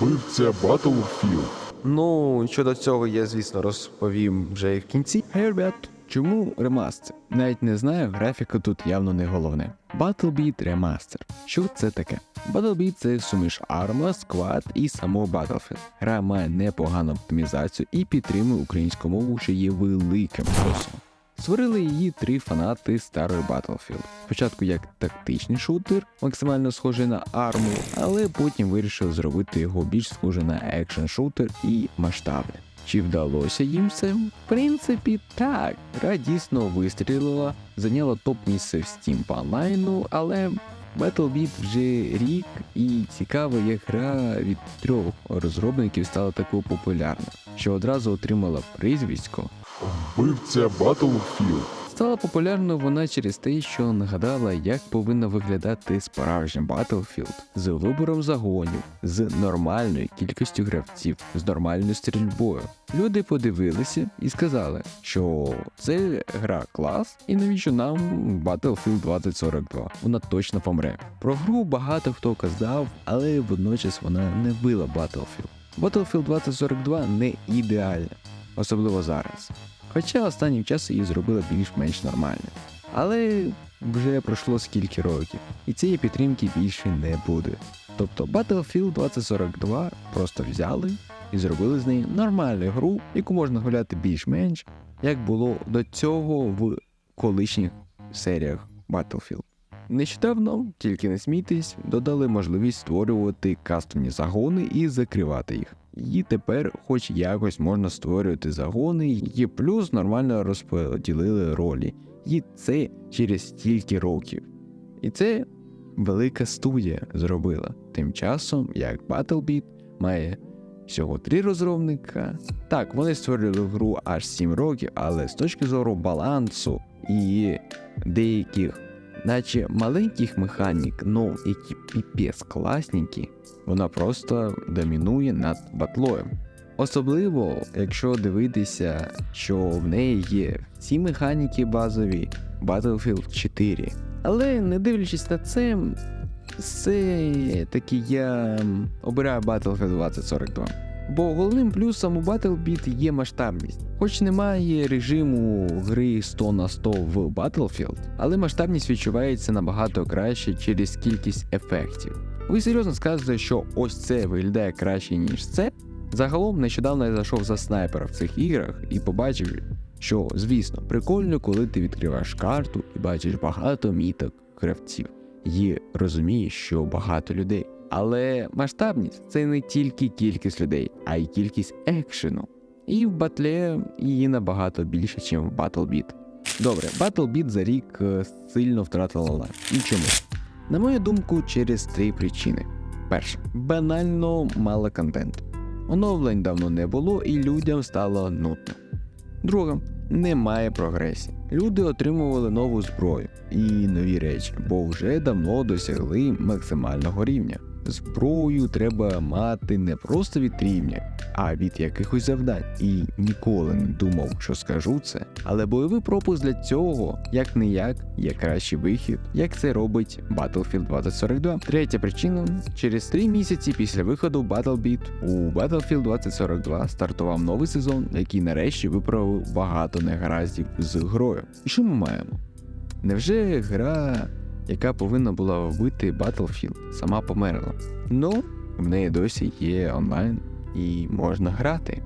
Вбивця Battlefield. Ну, щодо цього я, звісно, розповім вже і в кінці. Hey, ребят, чому ремастер? Навіть не знаю, графіка тут явно не головне. Battlebeat Remaster. Що це таке? Battlebeat це суміш Arma, Squad і самого Battlefield. Гра має непогану оптимізацію і підтримує українську мову, що є великим плюсом. Створили її три фанати старої Battlefield. Спочатку як тактичний шутер, максимально схожий на арму, але потім вирішив зробити його більш схожий на екшн шутер і масштабний. Чи вдалося їм це? В принципі, так. Гра дійсно вистрілила, зайняла топ місце в Steam по онлайну, але Battlebeat вже рік, і цікаво, як гра від трьох розробників стала такою популярною, що одразу отримала прізвисько Вбивця Battlefield. Стала популярною вона через те, що нагадала, як повинна виглядати справжній Battlefield з вибором загонів, з нормальною кількістю гравців, з нормальною стрільбою. Люди подивилися і сказали, що це гра клас, і навіщо нам Battlefield 2042? Вона точно помре. Про гру багато хто казав, але водночас вона не била Battlefield. Battlefield 2042 не ідеальна, особливо зараз. Хоча останнім часом її зробили більш-менш нормально. Але вже пройшло скільки років, і цієї підтримки більше не буде. Тобто Battlefield 2042 просто взяли і зробили з неї нормальну гру, яку можна гуляти більш-менш, як було до цього в колишніх серіях Battlefield. Нещодавно, тільки не смійтесь, додали можливість створювати кастомні загони і закривати їх. І тепер, хоч якось можна створювати загони, і плюс нормально розподілили ролі. І це через стільки років. І це велика студія зробила. Тим часом, як BattleBeat має всього три розробника. Так, вони створили гру аж 7 років, але з точки зору балансу і деяких, наче маленьких механік, но які піпець класненькі, вона просто домінує над батлою. Особливо, якщо дивитися, що в неї є всі механіки базові Battlefield 4. Але не дивлячись на це, все таки я обираю Battlefield 2042. Бо головним плюсом у Battlebeat є масштабність. Хоч немає режиму гри 100 на 100 в Battlefield, але масштабність відчувається набагато краще через кількість ефектів. Ви серйозно скажете, що ось це виглядає краще, ніж це? Загалом нещодавно я зайшов за снайпера в цих іграх і побачив, що, звісно, прикольно, коли ти відкриваєш карту і бачиш багато міток гравців, і розумієш, що багато людей. Але масштабність це не тільки кількість людей, а й кількість екшену. І в батлі її набагато більше, ніж в Battlebeat. Добре, Battlebeat за рік е, сильно втратила лайк. І чому? На мою думку, через три причини. Перше, банально мало контенту. Оновлень давно не було і людям стало нудно. Друге, немає прогресії. Люди отримували нову зброю і нові речі, бо вже давно досягли максимального рівня. Зброю треба мати не просто від рівня, а від якихось завдань. І ніколи не думав, що скажу це. Але бойовий пропуск для цього, як не як, є кращий вихід, як це робить Battlefield 2042. Третя причина: через три місяці після виходу Battlebeat у Battlefield 2042 стартував новий сезон, який нарешті виправив багато негараздів з грою. І що ми маємо? Невже гра, яка повинна була вбити Battlefield, сама померла? Ну, в неї досі є онлайн і можна грати.